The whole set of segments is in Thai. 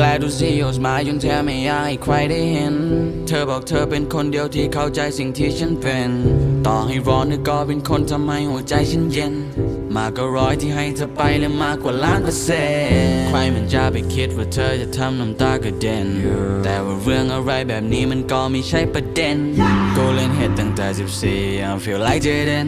I'm glad to see your smile จนแทบไม่อยากให้ใครได้เห็น เธอบอกเธอเป็นคนเดียวที่เข้าใจสิ่งที่ฉันเป็น ต่อให้ร้อนเธอก็เป็นคนทำให้หัวใจฉันเย็น มากก็ร้อยที่ให้เธอไปและมากกว่าล้านเปอร์เซ็นต์ใครมันจะไปคิดว่าเธอจะทำน้ำตากระเด็น แต่ว่าเรื่องอะไรแบบนี้มันก็ไม่ใช่ประเด็น กูเล่นเฮดตั้งแต่ 14 I feel like Jaden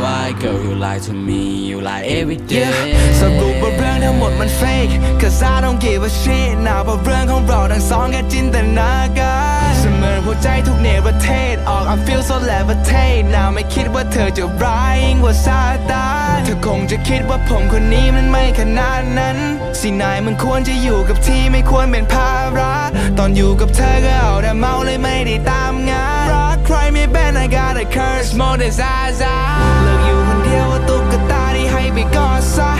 Why girl you lie to me you lie every day สรุปว่าเรื่องทั้งหมดมัน fake Cause I don't give a shit นะว่าเรื่องของเราทั้งสองแค่จินตนาการเสมือนหัวใจทุกเนรเทศออก I feel so levitate นะไม่คิดว่าเธอจะร้ายยิ่งกว่าซาตานเธอคงจะคิดว่าผมคนนี้มันไม่ขนาดนั้น สินายมันควรจะอยู่กับที่ไม่ควรเป็นภาระตอนอยู่กับเธอก็เอาแต่เมาเลยไม่ได้ตามงานรักใครไม่เป็น I got a curse more than Zaza เลิกอยู่คนเดียวว่าตุ๊กตาที่ให้ไปกอดซะ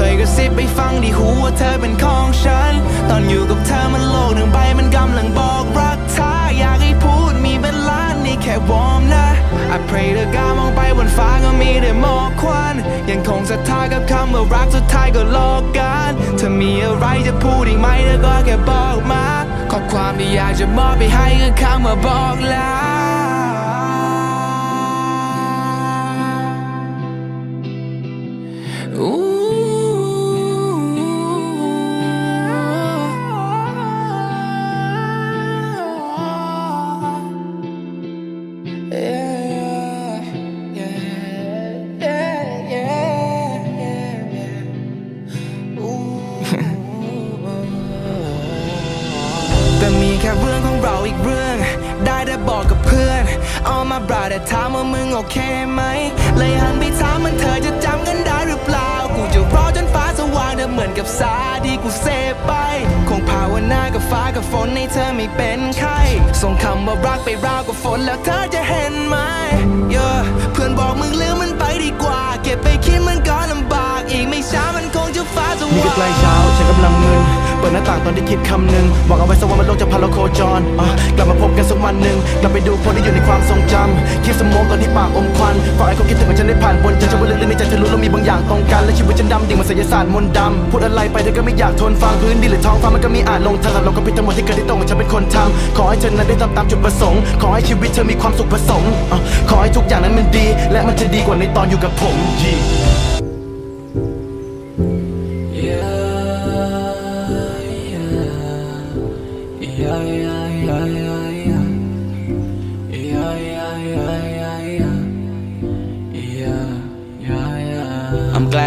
เคยกระซิบไปฟังที่หูว่าเธอเป็นของฉัน ตอนอยู่กับเธอมันโลกหนึ่งใบมันกำลังบอกรักเธออยากให้พูดมีเป็นล้านนี่แค่วอร์มนะ I pray เธอกล้ามองไปบนฟ้าก็มีแต่หมอกควัน ยังคงศรัทธากับคำว่ารักสุดท้ายก็โลกกันเธอมีอะไรจะพูดอีกไหมเธอก็แค่บอกมา ข้อความที่อยากจะมอบไปให้คือคำว่าบอกลา ค่เรื่องของเราอีกเรื่อง ได้แต่บอกกับเพื่อนเอามาบราแต่ถามว่ามึงโอเคไหม เลยหันไปถามมันเธอจะจำกันได้หรือเปล่า กูจะรอจนฟ้าสว่างเธอเหมือนกับสาที่กูเสพไป คงภาวนากับฟ้ากับฝนให้เธอไม่เป็นไข้ส่งคำว่ารักไปราวกับฝนแล้วเธอจะเห็นไหม yeah เพื่อนบอกมึงลืมมันไปดีกว่า เก็บไปคิดมันก็ลำบาก อีกไม่ช้ามันคงจะฟ้าสว่างนี่ก็ใกล้เช้าฉันกำลังมึน เปิดหน้าต่างตอนที่คิดคำหนึ่งบอกเอาไว้สักวันมันโลกจะพาเราโคจรอะกลับมาพบกันสักวันหนึ่งกลับไปดูคนที่อยู่ในความทรงจำคิดสมองตอนที่ปากอมควันฝากให้เขาคิดถึงว่าฉันได้ผ่านบนใจฉันว่าเรื่องในใจเธอรู้เรามีบางอย่างตรงกันและชีวิตฉันดำดิ่งเหมันศิลศาสตร์มนต์ดำพูดอะไรไปเธอก็ไม่อยากทนฟังพื้นดินหรือท้องฟ้ามันก็มีอาจลงทางเราก็ผิดทั้งหมดที่เกิดที่ตรงกับฉันเป็นคนทำขอให้เธอนั้นได้ทำตามจุดประสงค์ขอให้ชีวิตเธอมีความสุขผสมอะขอให้ทุกอย่างนั้นมันดี และมันจะดีกว่าในตอนอยู่กับผม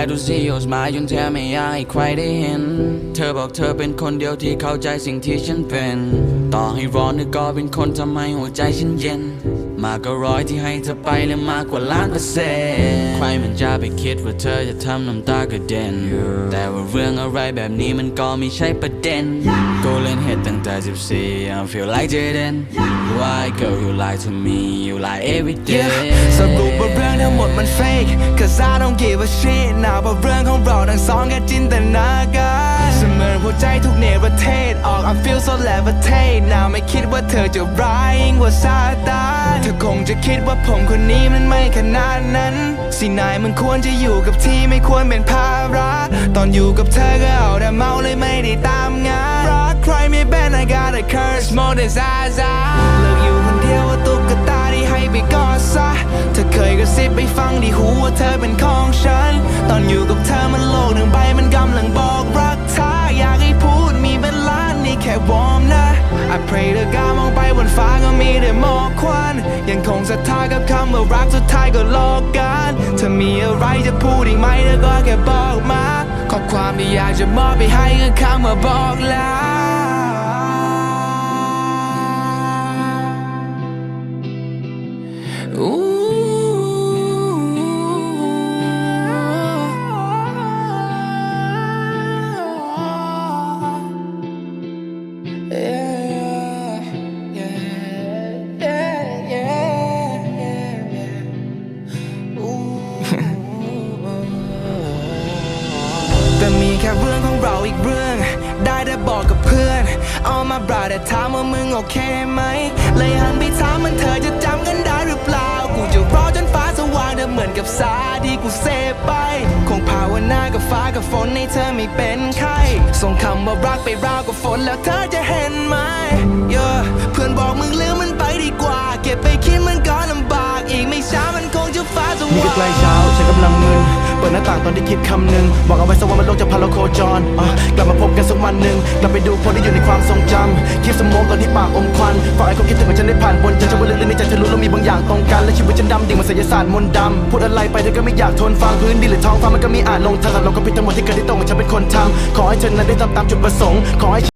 yeah. I'm glad to see your smile จนแทบไม่อยากให้ใครได้เห็น เธอบอกเธอเป็นคนเดียวที่เข้าใจสิ่งที่ฉันเป็น ต่อให้ร้อนเธอก็เป็นคนทำให้หัวใจฉันเย็น มากก็ร้อยที่ให้เธอไปและมากกว่าล้านเปอร์เซ็นต์ใครมันจะไปคิดว่าเธอจะทำน้ำตากระเด็น แต่ว่าเรื่องอะไรแบบนี้มันก็ไม่ใช่ประเด็นกูเล่นเฮดตั้งแต่ 14 I feel like Jaden Why girl you lie to me you lie every day สรุปว่าเรื่อง ทั้งหมดมัน fake Cause I don't give a shit นะว่าเรื่องของเราทั้งสองแค่จินตนาการเสมือนหัวใจทุกเนรเทศออก I feel so levitate นะไม่คิดว่าเธอจะร้ายยิ่งกว่าซาตานเธอคงจะคิดว่าผมคนนี้มันไม่ขนาดนั้น สินายมันควรจะอยู่กับที่ไม่ควรเป็นภาระตอนอยู่กับเธอก็เอาแต่เมาเลยไม่ได้ตามงานรักใครไม่เป็น I got a curse more than Zaza เลิกอยู่คนเดียวว่าตุ๊ก ยกระซิบไปฟังที่หูว่าเธอเป็นของฉัน ตอนอยู่กับเธอมันโลกหนึ่งใบมันกำลังบอกรักเธออยากให้พูดมีเป็นล้านนี่แค่วอร์มนะ I pray เธอกล้ามองไปบนฟ้าก็มีแต่หมอกควัน ยังคงศรัทธากับคำว่ารักสุดท้ายก็โลกกันเธอมีอะไรจะพูดอีกไหมเธอก็แค่บอกมา ข้อความที่อยากจะมอบไปให้คือคำว่าบอกลา ค่เรื่องของเราอีกเรื่อง ได้แต่บอกกับเพื่อน เอามาบราแต่ถามว่ามึงโอเคไหม เลยหันไปถามมันเธอจะจำกันได้หรือเปล่า กูจะรอจนฟ้าสว่างเธอเหมือนกับสาที่กูเสพไป คงภาวนากับฟ้ากับฝนให้เธอไม่เป็นไข้ส่งคำว่ารักไปราวกับฝนแล้วเธอจะเห็นไหม yeah เพื่อนบอกมึงลืมมันไปดีกว่า เก็บไปคิดมันก็ลำบาก อีกไม่ช้ามันคงจะฟ้าสว่างนี่ก็ใกล้เช้าฉันกำลังมึน เปิดหน้าต่างตอนที่คิดคำหนึ่งบอกเอาไว้สักวันมันโลกจะพาเราโคจรอะกลับมาพบกันสักวันหนึ่งกลับไปดูคนที่อยู่ในความทรงจำคลิปสมองตอนที่ปากอมควันฝากให้คนคิดถึงว่าฉันได้ผ่านบนใจจะว่าลึกๆในใจเธอรู้แล้วมีบางอย่างตรงกันและชีวิตฉันดำดิ่งเหมันศิลศาสตร์มนต์ดำพูดอะไรไปเธอก็ไม่อยากทนฟังพื้นดินหรือท้องฟ้ามันก็มีอ่านลงทางเราก็ผิดทั้งหมดที่เกิดที่ตรงมันฉันเป็นคนทำขอให้เธอนั้นได้ตามตามจุดประสงค์ขอให้